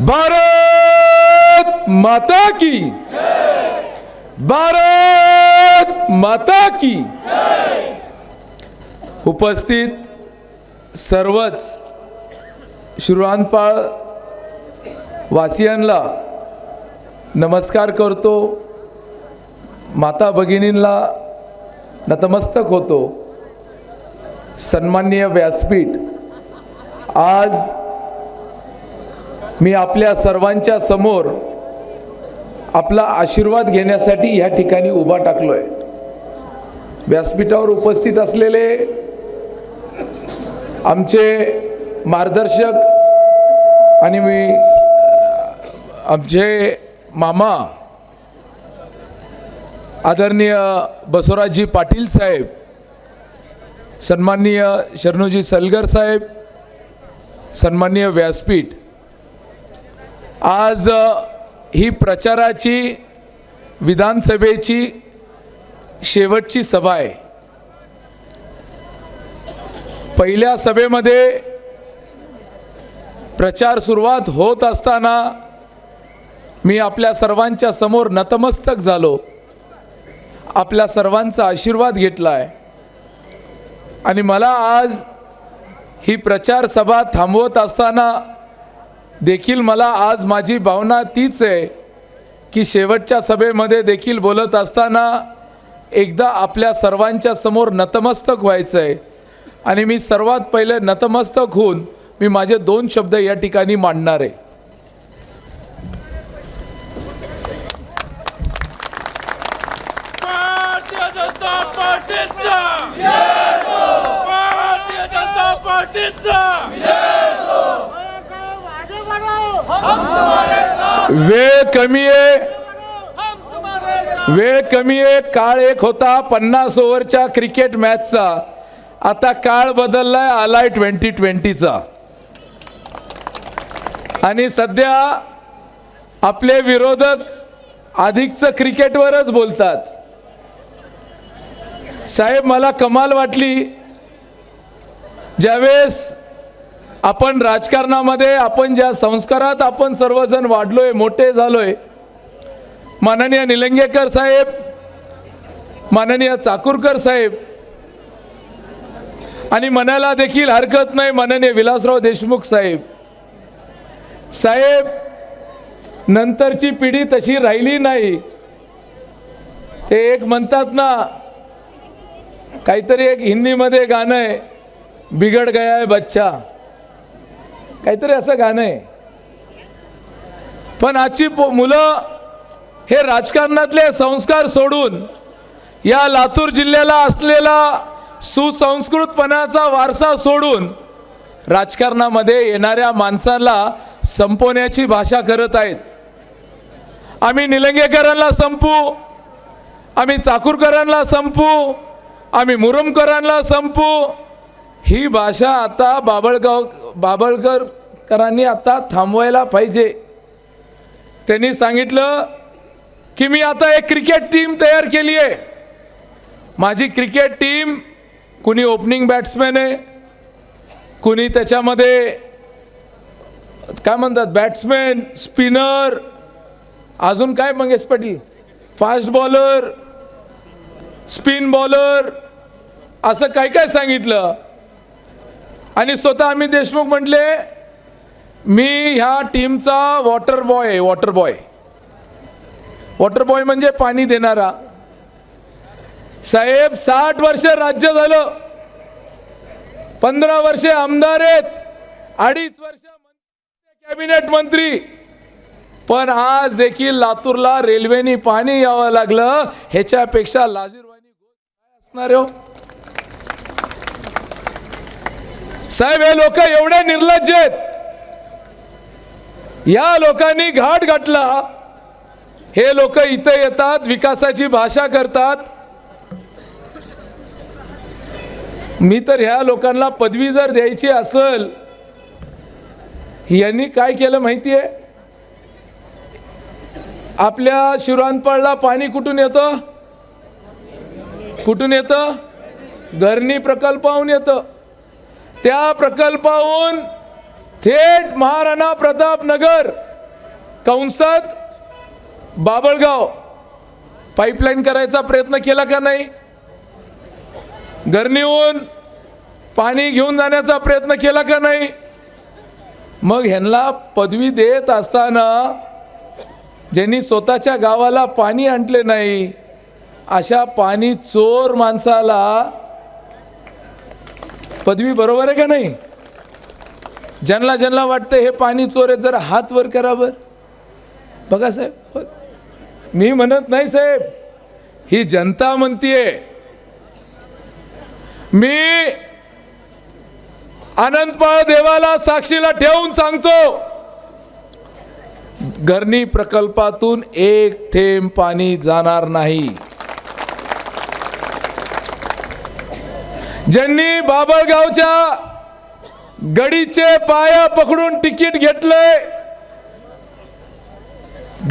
भारत माता की। भारत माता की। उपस्थित सर्वच शिरुआनपाळ वासियांना नमस्कार करतो. माता भगिनींना नतमस्तक होतो. सन्माननीय व्यासपीठ आज मी आपल्या सर्वांच्या समोर आपला आशीर्वाद घेण्यासाठी या ठिकाणी उभा टाकलोय. व्यासपीठावर उपस्थित असलेले आमचे मार्गदर्शक आणि मी आमचे मामा आदरणीय बसवराजजी पाटील साहेब सन्माननीय शरणूजी सलगर साहेब सन्माननीय व्यासपीठ आज ही प्रचाराची विधानसभेची शेवटची सभा आहे. पहिल्या सभेमध्ये प्रचार सुरुवात होत असताना मी आपल्या सर्वांच्या समोर नतमस्तक झालो. आपल्या सर्वांचा आशीर्वाद घेतला आहे आणि मला आज ही प्रचार सभा थांबवत असताना देखील मला आज माझी भावना तीच आहे की शेवटच्या सभेमध्ये देखील बोलत असताना एकदा आपल्या सर्वांच्या समोर नतमस्तक व्हायचं आहे आणि मी सर्वात पहिले नतमस्तक होऊन मी माझे दोन शब्द या ठिकाणी मांडणार आहे भारतीय जनता पार्टीचा भारतीय जनता पार्टीचा वेळ कमी आहे. वेळ कमी आहे. काळ एक होता पन्नास ओव्हरच्या क्रिकेट मॅचचा. आता काळ बदललाय आलाय ट्वेंटी ट्वेंटीचा. आणि सध्या आपले विरोधक अधिकचं क्रिकेटवरच बोलतात. साहेब मला कमाल वाटली. ज्यावेळेस आपण राजकारणामध्ये आपण ज्या संस्कारात आपण सर्वजण वाढलोय मोठे झालोय माननीय निलंगेकर साहेब माननीय चाकूरकर साहेब आणि म्हणायला देखील हरकत नाही माननीय विलासराव देशमुख साहेब. साहेब नंतरची पिढी तशी राहिली नाही. ते एक म्हणतात ना काहीतरी एक हिंदीमध्ये गाणं आहे बिघड गया है बच्चा. काहीतरी असं गाणं आहे. पण आजची मुलं हे राजकारणातले संस्कार सोडून या लातूर जिल्ह्याला असलेला सुसंस्कृतपणाचा वारसा सोडून राजकारणामध्ये येणाऱ्या माणसाला संपवण्याची भाषा करत आहेत. आम्ही निलंगेकरांना संपू आम्ही चाकूरकरांना संपू आम्ही मुरुमकरांना संपू ही भाषा आता बाबळगाव बाबळकरकरांनी आता थांबवायला पाहिजे. त्यांनी सांगितलं की मी आता एक क्रिकेट टीम तयार केली आहे. माझी क्रिकेट टीम कुणी ओपनिंग बॅट्समॅन आहे कुणी त्याच्यामध्ये काय म्हणतात बॅट्समॅन स्पिनर अजून काय Mangesh Patil? Fast bowler spin bowler असं काय काय सांगितलं? आणि स्वतः आम्ही देशमुख म्हटले मी ह्या टीमचा वॉटर बॉय आहे वॉटर बॉय वॉटर बॉय म्हणजे पाणी देणारा. साहेब साठ वर्ष राज्य झालं. पंधरा वर्षे आमदार आहेत. अडीच वर्ष कॅबिनेट मंत्री. पण आज देखील लातूरला रेल्वेने पाणी यावं लागलं. ह्याच्यापेक्षा लाजीरवाणी असणार हो? साहेब हे लोक एवढे निर्लज्ज आहेत. या लोकांनी घाट घातला हे लोक इथे येतात विकासाची भाषा करतात. मी तर ह्या लोकांना पदवी जर द्यायची असेल यांनी काय केलं माहितीये? आपल्या शिरांपाळला पाणी कुठून येतं? कुठून येतं? घरणी प्रकल्पाहून येतं. त्या प्रकल्पाहून थेट महाराणा प्रताप नगर कंसात बाबळगाव पाईपलाईन करायचा प्रयत्न केला का नाही? गरणीहून पाणी घेऊन जाण्याचा प्रयत्न केला का नाही? मग ह्यांना पदवी देत असताना ज्यांनी स्वतःच्या गावाला पाणी आणले नाही अशा पाणी चोर माणसाला पदवी बरोबर आहे का नाही? ज्यांना ज्यांना वाटतं हे पाणी चोर आहे जरा हात वर करा बर. बघा साहेब मी म्हणत नाही साहेब ही जनता म्हणतीये. मी आनंदपाळ देवाला साक्षीला ठेवून सांगतो घरणी प्रकल्पातून एक थेंब पाणी जाणार नाही. ज्यांनी बाबळगावच्या गडीचे पाया पकडून तिकीट घेतलंय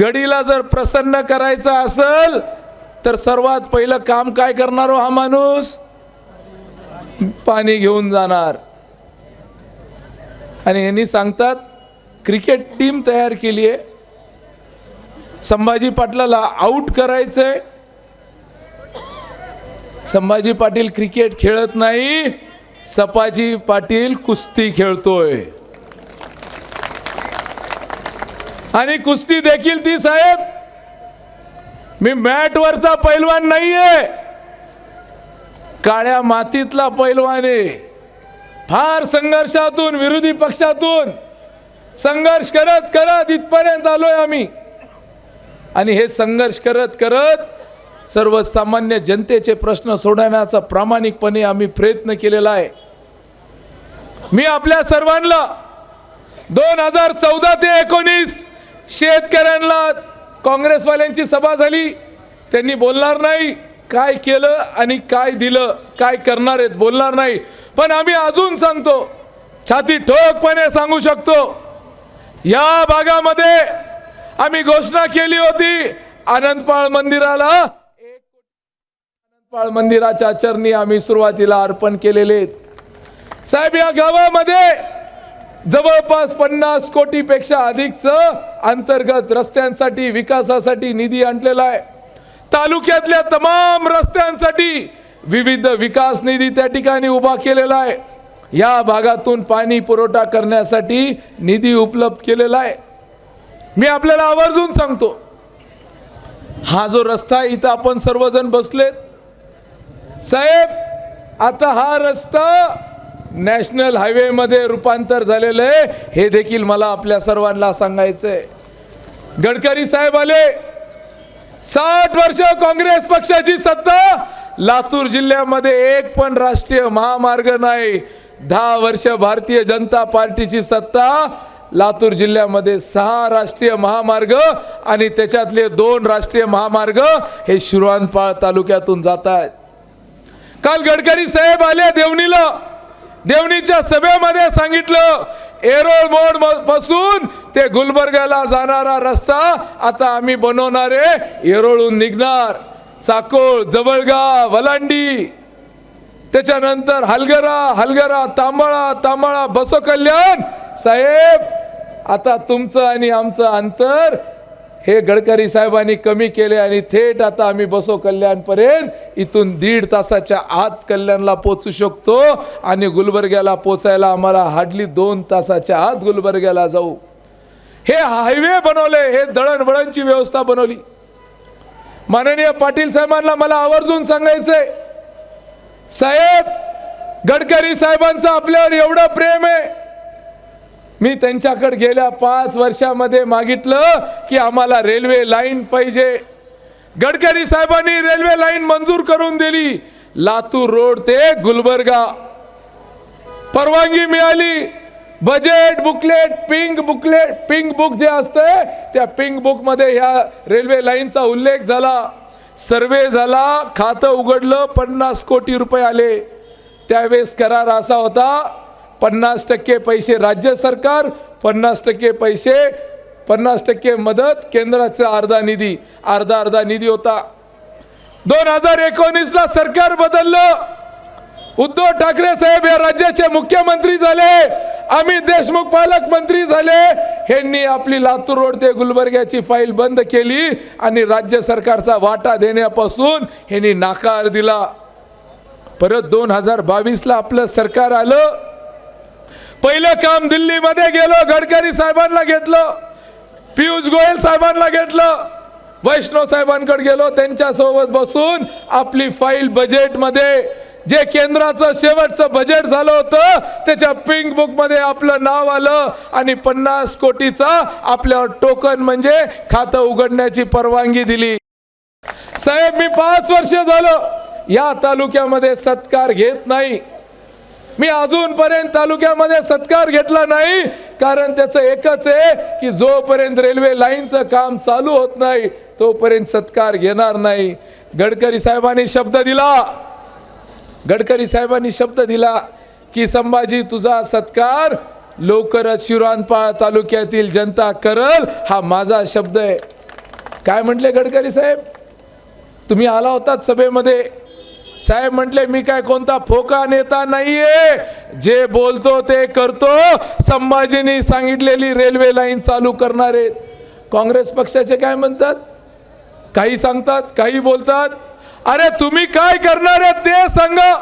गडीला जर प्रसन्न करायचं असेल तर सर्वात पहिलं काम काय करणार हो हा माणूस? पाणी घेऊन जाणार. आणि यांनी सांगतात क्रिकेट टीम तयार केली आहे संभाजी पाटलाला आऊट करायचंय. संभाजी पाटील क्रिकेट खेळत नाही सपाजी पाटील कुस्ती खेळतोय. आणि कुस्ती देखील ती साहेब मी मॅटवरचा पैलवान नाहीये. काळ्या मातीतला पैलवान आहे. फार संघर्षातून विरोधी पक्षातून संघर्ष करत करत इथपर्यंत आलोय आम्ही. आणि हे संघर्ष करत करत सर्वसामान्य जनतेचे प्रश्न सोडवण्याचा प्रामाणिकपणे आम्ही प्रयत्न केलेला आहे. मी आपल्या सर्वांना दोन हजार चौदा ते एकोणीस शेतकऱ्यांना काँग्रेसवाल्यांची सभा झाली. त्यांनी बोलणार नाही काय केलं आणि काय दिलं काय करणार आहेत बोलणार नाही. पण आम्ही अजून सांगतो छाती ठोकपणे सांगू शकतो या भागामध्ये आम्ही घोषणा केली होती आनंदपाळ मंदिराला. आनंदपाळ मंदिराच्या चरणी आम्ही सुरुवातीला अर्पण केलेले आहेत. साहेब या गावामध्ये जवळपास पन्नास कोटीपेक्षा अधिकचं अंतर्गत रस्त्यांसाठी विकासासाठी निधी आणलेला आहे. तालुक्यातल्या तमाम रस्त्यांसाठी विविध विकास निधी त्या ठिकाणी उभा केलेला आहे. या भागातून पाणी पुरवठा करण्यासाठी निधी उपलब्ध केलेला आहे. मी आपल्याला आवर्जून सांगतो हा जो रस्ता आहे इथं आपण सर्वजण बसलेत साहेब आता हा रस्ता नॅशनल हायवेमध्ये रूपांतर झालेलं आहे. हे देखील मला आपल्या सर्वांना सांगायचं आहे गडकरी साहेब आले. साठ वर्ष काँग्रेस पक्षाची सत्ता. लातूर जिल्ह्यामध्ये एक पण राष्ट्रीय महामार्ग नाही. दहा वर्ष भारतीय जनता पार्टीची सत्ता. लातूर जिल्ह्यामध्ये सहा राष्ट्रीय महामार्ग आणि त्याच्यातले दोन राष्ट्रीय महामार्ग हे शिरवानपाळ तालुक्यातून जात आहेत. काल गडकरी साहेब आले देवणीला. देवणीच्या सभेमध्ये सांगितलं एरोळ मोडपासून ते गुलबर्गाला जाणारा रस्ता आता आम्ही बनवणार आहे. येरोळून निघणार. साकोळ जवळगा वलांडी. त्याच्यानंतर हलगरा हलगरा तांबळा तांबळा बसो कल्याण. साहेब आता तुमचं आणि आमचं अंतर हे गडकरी साहेबांनी कमी केले आणि थेट आता आम्ही बसो कल्याणपर्यंत. इथून दीड तासाच्या आत कल्याणला पोचू शकतो आणि गुलबर्ग्याला पोचायला आम्हाला हार्डली दोन तासाच्या आत गुलबर्ग्याला जाऊ. हे हायवे बनवले हे दळणवळणची व्यवस्था बनवली. माननीय पाटील साहेबांना मला आवर्जून सांगायचंय साहेब गडकरी साहेबांचं आपल्यावर एवढं प्रेम आहे. मी त्यांच्याकडे गेल्या पाच वर्षामध्ये मागितलं की आम्हाला रेल्वे लाईन पाहिजे. गडकरी साहेबांनी रेल्वे लाईन मंजूर करून दिली. लातूर रोड ते गुलबर्गा. परवानगी मिळाली. Budget booklet pink booklet pink book जे असते त्या पिंक बुकमध्ये ह्या रेल्वे लाईनचा उल्लेख झाला. सर्वे झाला खातं उघडलं पन्नास कोटी रुपये आले. त्यावेळेस करार असा होता पन्नास टक्के पैसे राज्य सरकार पन्नास टक्के पैसे पन्नास टक्के मदत केंद्राचा अर्धा निधी अर्धा अर्धा निधी होता. दोन हजार एकोणीसला सरकार बदललं. उद्धव ठाकरे साहेब या राज्याचे मुख्यमंत्री झाले आम्ही देशमुख पालकमंत्री झाले. ह्यांनी आपली लातूर रोड ते गुलबर्ग्याची फाईल बंद केली आणि राज्य सरकारचा वाटा देण्यापासून ह्यांनी नाकार दिला. परत दोन हजार बावीसला आपलं सरकार आलं. पहिलं काम दिल्लीमध्ये गेलो गडकरी साहेबांना घेतलं पियुष गोयल साहेबांना घेतलं वैष्णव साहेबांकडे गेलो त्यांच्यासोबत बसून आपली फाईल बजेटमध्ये जे केंद्राचं शेवटचं बजेट झालं होतं त्याच्या पिंक बुकमध्ये आपलं नाव आलं आणि पन्नास कोटीचा आपल्यावर टोकन म्हणजे खातं उघडण्याची परवानगी दिली. साहेब मी पाच वर्ष झालं या तालुक्यामध्ये सत्कार घेत नाही. मी अजूनपर्यंत तालुक्यामध्ये सत्कार घेतला नाही. कारण त्याचं एकच आहे की जोपर्यंत रेल्वे लाईनचं काम चालू होत नाही तोपर्यंत सत्कार घेणार नाही. गडकरी साहेबांनी शब्द दिला. गडकरी साहेबांनी शब्द दिला की संभाजी तुझा सत्कार लवकरच शिरानपाळ तालुक्यातील जनता करल हा माझा शब्द आहे. काय म्हटले गडकरी साहेब? तुम्ही आला होतात सभेमध्ये. साहेब म्हटले मी काय कोणता फोका नेता नाहीये. जे बोलतो ते करतो. संभाजीनी सांगितलेली रेल्वे लाईन चालू करणार आहेत. काँग्रेस पक्षाचे काय म्हणतात? काही सांगतात काही बोलतात. अरे तुम्ही काय करणार आहे ते सांगा.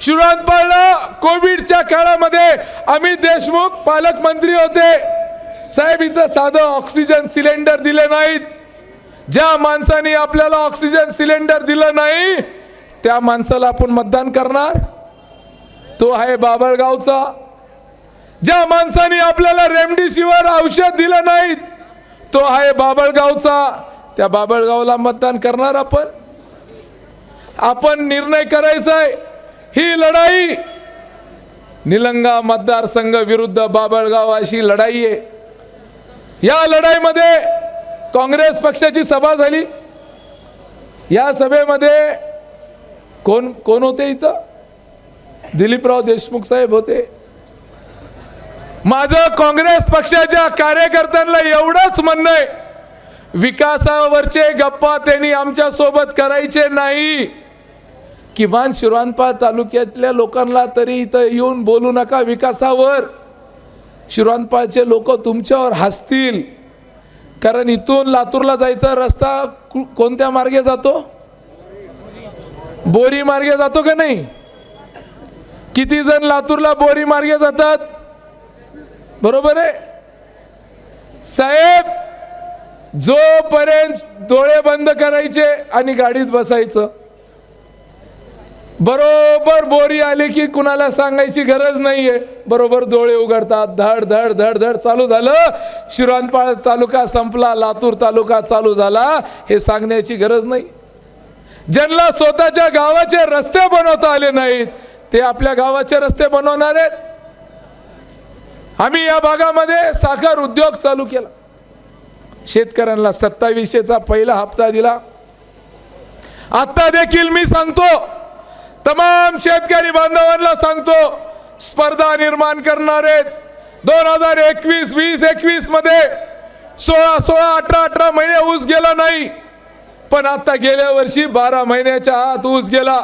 शिवराजपाळला कोविडच्या काळामध्ये. अमित देशमुख पालकमंत्री होते. साहेब इथं साधं ऑक्सिजन सिलेंडर दिले नाहीत. ज्या माणसाने आपल्याला ऑक्सिजन सिलेंडर दिलं नाही त्या माणसाला आपण मतदान करणार? तो आहे बाबळगावचा. ज्या माणसाने आपल्याला रेमडेसिवीर औषध दिलं नाहीत तो आहे बाबळगावचा. त्या बाबळगावला मतदान करणार आपण? आपण निर्णय करायचा आहे ही लढाई निलंगा मतदारसंघ विरुद्ध बाबळगाव अशी लढाई आहे. या लढाईमध्ये काँग्रेस पक्षाची सभा झाली. या सभेमध्ये कोण कोण होते इथं? दिलीपराव देशमुख साहेब होते. माझं काँग्रेस पक्षाच्या कार्यकर्त्यांना एवढंच म्हणणं आहे विकासावरचे गप्पा त्यांनी आमच्यासोबत करायचे नाही. किमान शिरवानपा तालुक्यातल्या लोकांना तरी इथं येऊन बोलू नका विकासावर. शिरवानपाचे लोक तुमच्यावर हसतील. कारण इथून लातूरला जायचा रस्ता कु- कोणत्या मार्गे जातो? बोरी मार्गे जातो का नाही? किती जण लातूरला बोरी मार्गे जातात? बरोबर आहे? साहेब जोपर्यंत डोळे बंद करायचे आणि गाडीत बसायचं बरोबर बोरी आली की कुणाला सांगायची गरज नाहीये. बरोबर डोळे उघडतात धड धड धड धड चालू झालं. शिरानपाळ तालुका संपला लातूर तालुका चालू झाला. हे सांगण्याची गरज नाही. ज्यांना स्वतःच्या गावाचे रस्ते बनवता आले नाहीत ते आपल्या गावाचे रस्ते बनवणार आहेत. आम्ही या भागामध्ये साखर उद्योग चालू केला. शेतकऱ्यांना सत्तावीसशेचा पहिला हप्ता दिला. आत्ता देखील मी सांगतो तमाम शेतकरी बांधवांना सांगतो स्पर्धा निर्माण करणार आहेत. दोन हजार एकवीस वीस एकवीसमध्ये सोळा सोळा अठरा अठरा महिने ऊस गेला नाही. पण आता गेल्या वर्षी बारा महिन्याच्या आत ऊस गेला.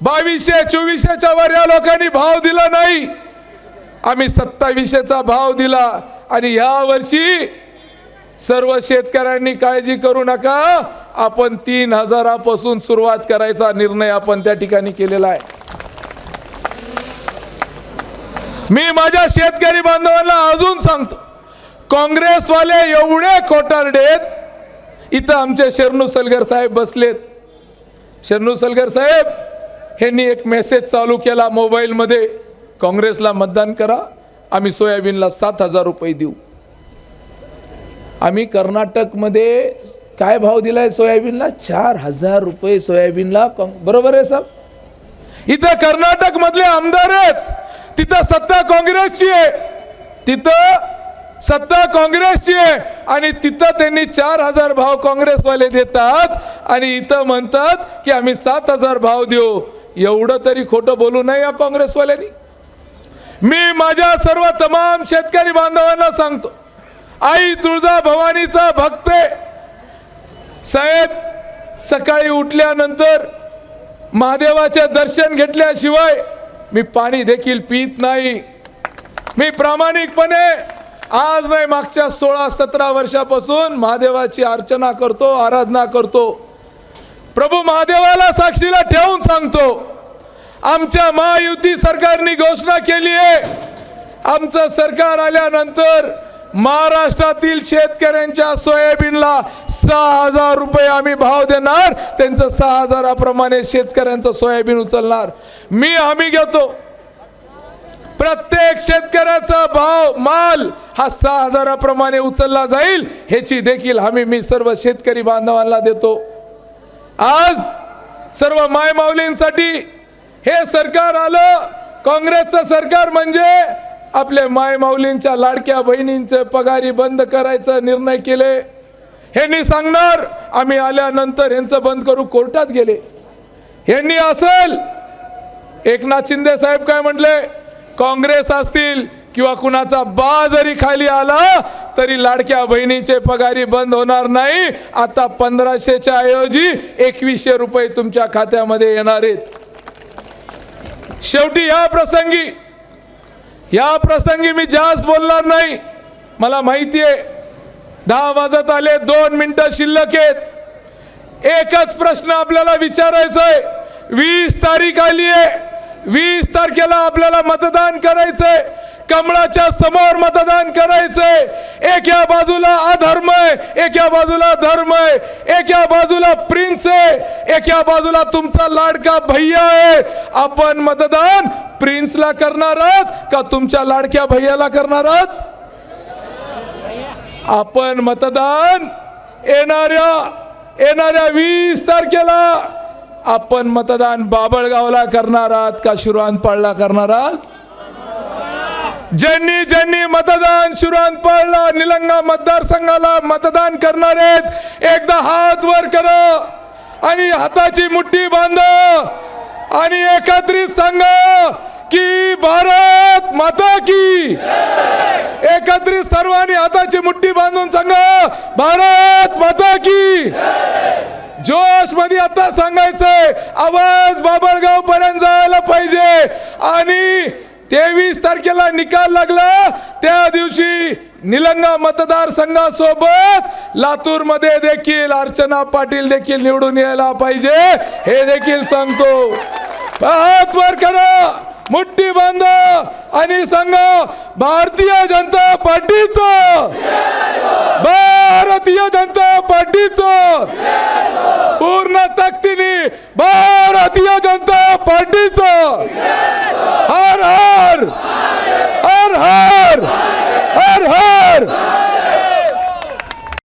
बावीसशे चोवीसशेच्या वर या लोकांनी भाव दिला नाही. आम्ही सत्तावीसशेचा भाव दिला आणि या वर्षी सर्व शेतकऱ्यांनी काळजी करू नका. आपण तीन हजारापासून सुरुवात करायचा निर्णय आपण त्या ठिकाणी केलेला आहे. मी माझ्या शेतकरी बांधवांना अजून सांगतो काँग्रेसवाले एवढे खोटारडेत इथं आमचे शरणू सलगर साहेब बसलेत. शरणू सलगर साहेब ह्यांनी एक मेसेज चालू केला मोबाईलमध्ये. काँग्रेसला मतदान करा आम्ही सोयाबीनला सात हजार रुपये देऊ. आम्ही कर्नाटकमध्ये काय भाव दिलाय सोयाबीनला? चार हजार रुपये सोयाबीनला. बरोबर आहे साहेब? इथं कर्नाटकमधले आमदार आहेत. तिथं सत्ता काँग्रेसची आहे. तिथं सत्ता काँग्रेसची आहे. आणि तिथं त्यांनी चार हजार भाव काँग्रेसवाले देतात. आणि इथं म्हणतात की आम्ही सात हजार भाव देऊ. एवढं तरी खोटं बोलू नये या काँग्रेसवाल्यांनी. मी माझ्या सर्व तमाम शेतकरी बांधवांना सांगतो आई तुळजा भवानीचा भक्त आहे. साहेब सकाळी उठल्यानंतर महादेवाचे दर्शन घेतल्याशिवाय मी पाणी देखील पित नाही. मी प्रामाणिकपणे आज नाही मागच्या सोळा सतरा वर्षापासून महादेवाची अर्चना करतो आराधना करतो. प्रभू महादेवाला साक्षीला ठेवून सांगतो आमच्या महायुती सरकारने घोषणा केली आहे. आमचं सरकार आल्यानंतर महाराष्ट्रातील शेतकऱ्यांच्या सोयाबीनला सहा हजार रुपये आम्ही भाव देणार त्यांचं सहा हजाराप्रमाणे शेतकऱ्यांचं सोयाबीन उचलणार. मी हमी घेतो. प्रत्येक शेतकऱ्याचा भाव माल हा सहा हजाराप्रमाणे उचलला जाईल ह्याची देखील हमी मी सर्व शेतकरी बांधवांना देतो. आज सर्व मायमाऊलींसाठी हे सरकार आलं काँग्रेसचं सरकार म्हणजे आपले मायमाऊलींच्या लाडक्या बहिणींचे पगारी बंद करायचा निर्णय केले. ह्यांनी सांगणार आम्ही आल्यानंतर ह्यांचं बंद करू कोर्टात गेले. ह्यांनी असेल एकनाथ शिंदे साहेब काय म्हटले काँग्रेस असतील किंवा कुणाचा बा जरी खाली आला तरी लाडक्या बहिणीचे पगारी बंद होणार नाही. आता पंधराशेच्या ऐवजी एकवीसशे रुपये तुमच्या खात्यामध्ये येणार आहेत. शेवटी या प्रसंगी या प्रसंगी मी जास्त बोलणार नाही. मला माहिती आहे दहा वाजत आले दोन मिनिटं शिल्लक आहेत. एकच प्रश्न आपल्याला विचारायचा आहे. वीस तारीख आली आहे. वीस तारखेला आपल्याला मतदान करायचंय कमळाच्या समोर मतदान करायचंय. एका बाजूला अधर्म आहे एका बाजूला धर्म आहे एका बाजूला प्रिन्स आहे एका बाजूला तुमचा लाडका भैया आहे. आपण मतदान प्रिन्सला करणार आहात का तुमच्या लाडक्या भैयाला करणार आहात? आपण मतदान येणाऱ्या येणाऱ्या वीस तारखेला आपण मतदान बाबळगावला करणार आहात का शिरवानपाळला करणार आहात? ज्यांनी ज्यांनी मतदान शिरवानपाळला निलंगा मतदारसंघाला मतदान करणार आहेत एकदा हात वर करा आणि हाताची मुठ्ठी बांधा आणि एकत्रित सांगा की भारत माता की. एकत्रित सर्वांनी हाताची मुठ्ठी बांधून सांगा भारत माता की. जोशमध्ये आता सांगायचंय आवाज बाबळगाव पर्यंत जायला पाहिजे आणि तेवीस तारखेला निकाल लागला. त्या दिवशी निलंगा मतदारसंघासोबत लातूरमध्ये देखील अर्चना पाटील देखील निवडून यायला पाहिजे. हे देखील सांगतो. हातवर करा मुठी बांध आणि सांगा भारतीय जनता पार्टीच. भारतीय जनता पार्टीच. पूर्ण ताकदीने भारतीय जनता पार्टीच. হর হর হর হর হর